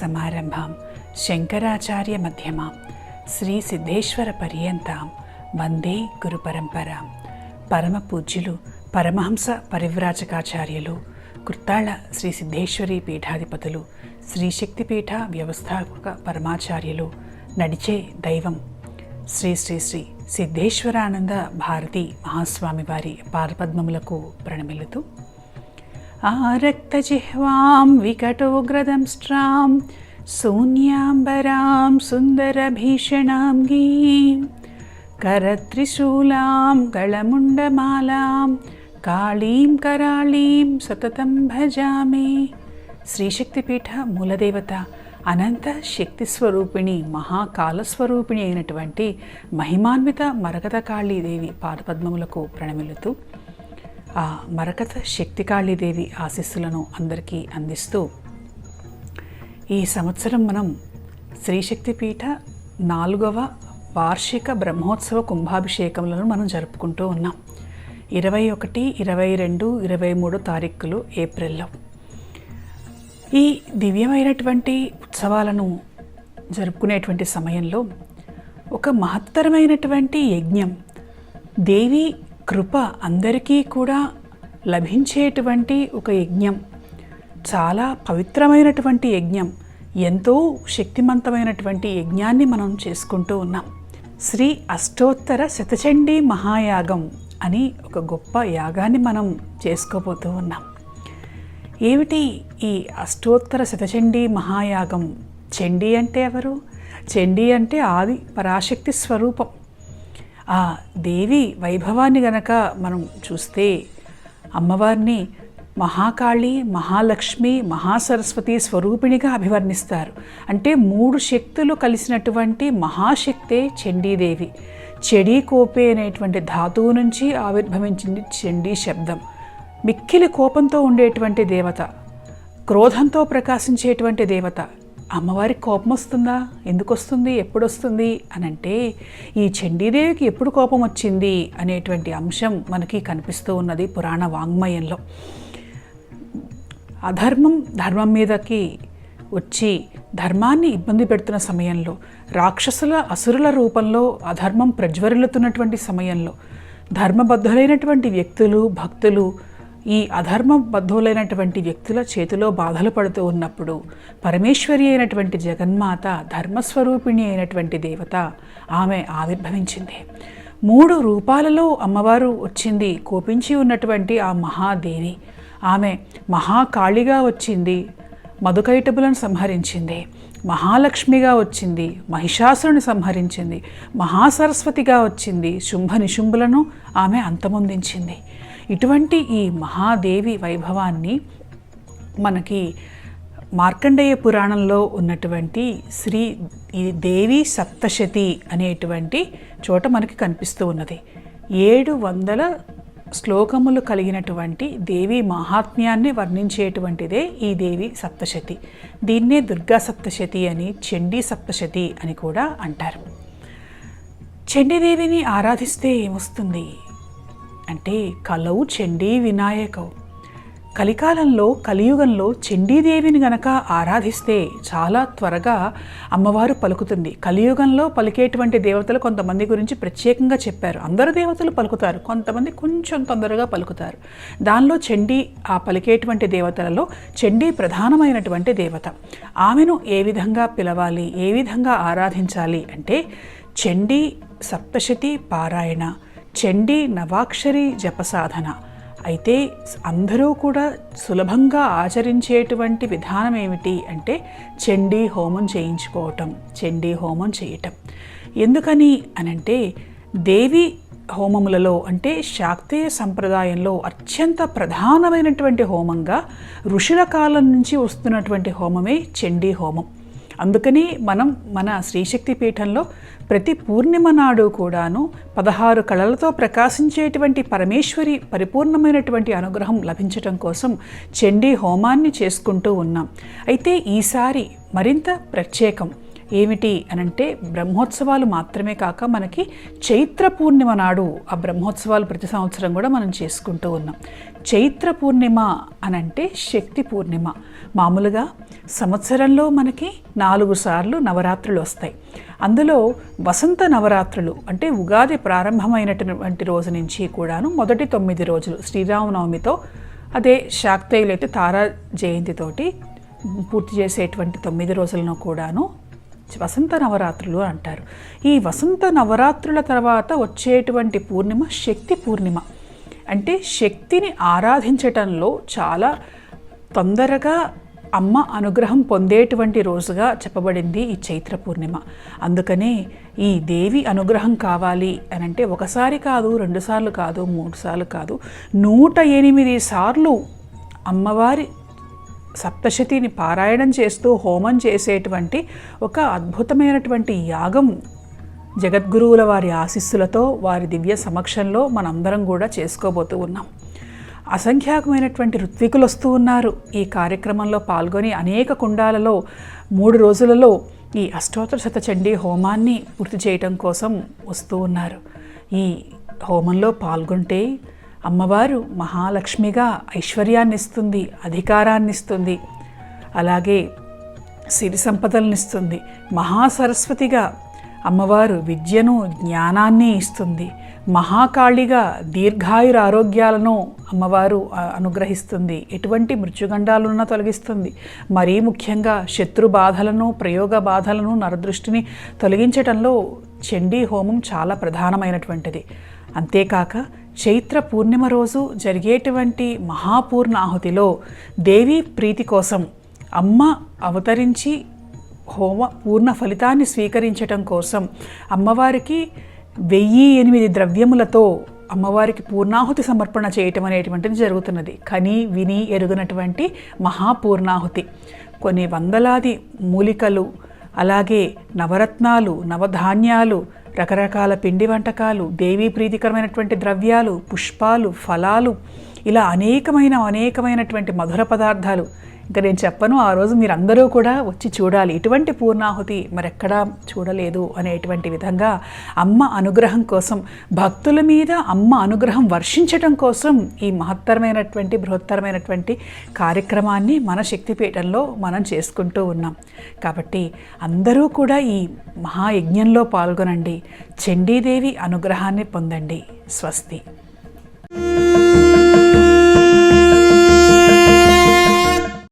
సమారంభాం. శంకరాచార్య మధ్యమాం. శ్రీ సిద్ధేశ్వర పర్యంతాం. వందే గురు పరంపరాం. పరమ పూజ్యులు పరమహంస పరివ్రాజకాచార్యులు కుర్తాళ శ్రీ సిద్ధేశ్వరి పీఠాధిపతులు శ్రీ శక్తిపీఠ వ్యవస్థాపక పరమాచార్యులు నడిచే దైవం. శ్రీ శ్రీ శ్రీ సిద్ధేశ్వరానంద భారతి మహాస్వామి వారి పాదపద్మములకు ప్రణమిల్లుతూ आरक्तजिह्वां विकटोग्रदंष्ट्रां शून्याम्बरां सुन्दरभीषणां गीं करत्रिशूलां गळमुण्डमालां काळीं कराळीं सततं भजामि। శ్రీశక్తిపీఠ మూలదేవత అనంత శక్తి స్వరూపిణి మహాకాలస్వరూపిణి అయినటువంటి మహిమాన్విత మరకత కాళీదేవి పాదపద్మములకు ప్రణమిలుతూ ఆ మరకత శక్తి కాళీదేవి ఆశీస్సులను అందరికీ అందిస్తూ ఈ సంవత్సరం మనం శ్రీశక్తిపీఠ నాలుగవ వార్షిక బ్రహ్మోత్సవ కుంభాభిషేకములను మనం జరుపుకుంటూ ఉన్నాం. ఇరవై ఒకటి ఇరవై రెండు ఇరవై మూడు తారీఖులు ఏప్రిల్లో. ఈ దివ్యమైనటువంటి ఉత్సవాలను జరుపుకునేటువంటి సమయంలో ఒక మహత్తరమైనటువంటి యజ్ఞం దేవి కృప అందరికీ కూడా లభించేటువంటి ఒక యజ్ఞం. చాలా పవిత్రమైనటువంటి యజ్ఞం. ఎంతో శక్తిమంతమైనటువంటి యజ్ఞాన్ని మనం చేసుకుంటూ ఉన్నాం. శ్రీ అష్టోత్తర శతచండీ మహాయాగం అని ఒక గొప్ప యాగాన్ని మనం చేసుకోబోతూ ఉన్నాం. ఏమిటి ఈ అష్టోత్తర శతచండీ మహాయాగం? చండీ అంటే ఎవరు? చండీ అంటే ఆది పరాశక్తి స్వరూపం. ఆ దేవి వైభవాన్ని గనక మనం చూస్తే అమ్మవారిని మహాకాళి మహాలక్ష్మి మహాసరస్వతి స్వరూపిణిగా అభివర్ణిస్తారు. అంటే మూడు శక్తులు కలిసినటువంటి మహాశక్తే చండీదేవి. చెడీ కోపే అనేటువంటి ధాతువు నుంచి ఆవిర్భవించింది చండీ శబ్దం. మిక్కిలి కోపంతో ఉండేటువంటి దేవత. క్రోధంతో ప్రకాశించేటువంటి దేవత. అమ్మవారి కోపం వస్తుందా? ఎందుకు వస్తుంది ఎప్పుడు వస్తుంది అని అంటే ఈ చండీదేవికి ఎప్పుడు కోపం వచ్చింది? అనేటువంటి అంశం మనకి కనిపిస్తూ ఉన్నది పురాణ వాంగ్మయంలో. అధర్మం ధర్మం మీదకి వచ్చి ధర్మాన్ని ఇబ్బంది పెడుతున్న సమయంలో రాక్షసుల అసురుల రూపంలో అధర్మం ప్రజ్వరిల్లుతున్నటువంటి సమయంలో ధర్మబద్ధులైనటువంటి వ్యక్తులు భక్తులు ఈ అధర్మబద్ధులైనటువంటి వ్యక్తుల చేతిలో బాధలు పడుతూ ఉన్నప్పుడు పరమేశ్వరి అయినటువంటి జగన్మాత ధర్మస్వరూపిణి అయినటువంటి దేవత ఆమె ఆవిర్భవించింది. మూడు రూపాలలో అమ్మవారు వచ్చింది కోపించి ఉన్నటువంటి ఆ మహాదేవి. ఆమె మహాకాళిగా వచ్చింది మధుకైటబులను సంహరించింది మహాలక్ష్మిగా వచ్చింది మహిషాసురుని సంహరించింది మహాసరస్వతిగా వచ్చింది శుంభ నిశుంభులను ఆమె అంతమొందించింది. ఇటువంటి ఈ మహాదేవి వైభవాన్ని మనకి మార్కండేయ పురాణంలో ఉన్నటువంటి శ్రీ ఈ దేవి సప్తశతి అనేటువంటి చోట మనకి కనిపిస్తూ ఉన్నది. ఏడు వందల శ్లోకములు కలిగినటువంటి దేవి మహాత్మ్యాన్ని వర్ణించేటువంటిదే ఈ దేవి సప్తశతి. దీన్నే దుర్గా సప్తశతి అని చండీ సప్తశతి అని కూడా అంటారు. చండీదేవిని ఆరాధిస్తే ఏమొస్తుంది? అంటే కలవు చండీ వినాయకవు. కలికాలంలో కలియుగంలో చండీదేవిని గనక ఆరాధిస్తే చాలా త్వరగా అమ్మవారు పలుకుతుంది. కలియుగంలో పలికేటువంటి దేవతలు కొంతమంది గురించి ప్రత్యేకంగా చెప్పారు. అందరు దేవతలు పలుకుతారు. కొంతమంది కొంచెం తొందరగా పలుకుతారు. దానిలో చండీ ఆ పలికేటువంటి దేవతలలో చండీ ప్రధానమైనటువంటి దేవత. ఆమెను ఏ విధంగా పిలవాలి? ఏ విధంగా ఆరాధించాలి? అంటే చండీ సప్తశతి పారాయణ. చండీ నవాక్షరి జపసాధన. అయితే అందరూ కూడా సులభంగా ఆచరించేటువంటి విధానం ఏమిటి అంటే చండీ హోమం చేయించుకోవటం చండీ హోమం చేయటం. ఎందుకని అనంటే దేవి హోమములలో అంటే శాక్తేయ సంప్రదాయంలో అత్యంత ప్రధానమైనటువంటి హోమంగా ఋషుల కాలం నుంచి వస్తున్నటువంటి హోమమే చండీ హోమం. అందుకని మనం మన శ్రీశక్తి పీఠంలో ప్రతి పూర్ణిమ నాడు కూడాను పదహారు కళలతో ప్రకాశించేటువంటి పరమేశ్వరి పరిపూర్ణమైనటువంటి అనుగ్రహం లభించటం కోసం చండీ హోమాన్ని చేసుకుంటూ ఉన్నాం. అయితే ఈసారి మరింత ప్రత్యేకం. ఏమిటి అనంటే బ్రహ్మోత్సవాలు మాత్రమే కాక మనకి చైత్ర పూర్ణిమ నాడు ఆ బ్రహ్మోత్సవాలు ప్రతి సంవత్సరం కూడా మనం చేసుకుంటూ ఉన్నాం. చైత్ర పూర్ణిమ అనంటే శక్తి పూర్ణిమ. మామూలుగా సంవత్సరంలో మనకి నాలుగు సార్లు నవరాత్రులు వస్తాయి. అందులో వసంత నవరాత్రులు అంటే ఉగాది ప్రారంభమైనటువంటి రోజు నుంచి కూడాను మొదటి తొమ్మిది రోజులు శ్రీరామనవమితో అదే శాక్తేయులు అయితే తారా జయంతితోటి పూర్తి చేసేటువంటి తొమ్మిది రోజులను కూడాను వసంత నవరాత్రులు అంటారు. ఈ వసంత నవరాత్రుల తర్వాత వచ్చేటువంటి పూర్ణిమ శక్తి పూర్ణిమ. అంటే శక్తిని ఆరాధించటంలో చాలా తొందరగా అమ్మ అనుగ్రహం పొందేటువంటి రోజుగా చెప్పబడింది ఈ చైత్ర పూర్ణిమ. అందుకనే ఈ దేవి అనుగ్రహం కావాలి అని అంటే ఒకసారి కాదు రెండుసార్లు కాదు మూడు సార్లు కాదు నూట ఎనిమిది సార్లు అమ్మవారి సప్తశతిని పారాయణం చేస్తూ హోమం చేసేటువంటి ఒక అద్భుతమైనటువంటి యాగం జగద్గురువుల వారి ఆశీస్సులతో వారి దివ్య సమక్షంలో మనందరం కూడా చేసుకోబోతూ ఉన్నాం. అసంఖ్యాకమైనటువంటి ఋత్వికులు వస్తూ ఉన్నారు. ఈ కార్యక్రమంలో పాల్గొని అనేక కుండాలలో మూడు రోజులలో ఈ అష్టోత్తర శతచండీ హోమాన్ని పూర్తి చేయటం కోసం వస్తూ ఉన్నారు. ఈ హోమంలో పాల్గొంటే అమ్మవారు మహాలక్ష్మిగా ఐశ్వర్యాన్ని ఇస్తుంది అలాగే సిరి సంపదలనిస్తుంది. మహాసరస్వతిగా అమ్మవారు విద్యను జ్ఞానాన్ని ఇస్తుంది. మహాకాళిగా దీర్ఘాయుర ఆరోగ్యాలను అమ్మవారు అనుగ్రహిస్తుంది. ఎటువంటి మృత్యుగండాలున్నా తొలగిస్తుంది. మరీ ముఖ్యంగా శత్రు బాధలను ప్రయోగ బాధలను నరదృష్టిని తొలగించటంలో చండీ హోమం చాలా ప్రధానమైనటువంటిది. అంతేకాక చైత్ర పూర్ణిమ రోజు జరిగేటువంటి మహాపూర్ణాహుతిలో దేవీ ప్రీతి కోసం అమ్మ అవతరించి హోమ పూర్ణ ఫలితాన్ని స్వీకరించటం కోసం అమ్మవారికి వెయ్యి ఎనిమిది ద్రవ్యములతో అమ్మవారికి పూర్ణాహుతి సమర్పణ చేయటం అనేటువంటిది జరుగుతున్నది. కని విని ఎరుగనటువంటి మహాపూర్ణాహుతి. కొన్ని వందలాది మూలికలు అలాగే నవరత్నాలు నవధాన్యాలు రకరకాల పిండి వంటకాలు దేవీ ప్రీతికరమైనటువంటి ద్రవ్యాలు పుష్పాలు ఫలాలు ఇలా అనేకమైన అనేకమైనటువంటి మధుర పదార్థాలు ఇంకా నేను చెప్పను ఆ రోజు మీరందరూ కూడా వచ్చి చూడాలి. ఇటువంటి పూర్ణాహుతి మరెక్కడా చూడలేదు అనేటువంటి విధంగా అమ్మ అనుగ్రహం కోసం భక్తుల మీద అమ్మ అనుగ్రహం వర్షించటం కోసం ఈ మహత్తరమైనటువంటి బృహత్తరమైనటువంటి కార్యక్రమాన్ని మన శక్తిపీఠంలో మనం చేసుకుంటూ ఉన్నాం. కాబట్టి అందరూ కూడా ఈ మహాయజ్ఞంలో పాల్గొనండి. చండీదేవి అనుగ్రహాన్ని పొందండి. స్వస్తి.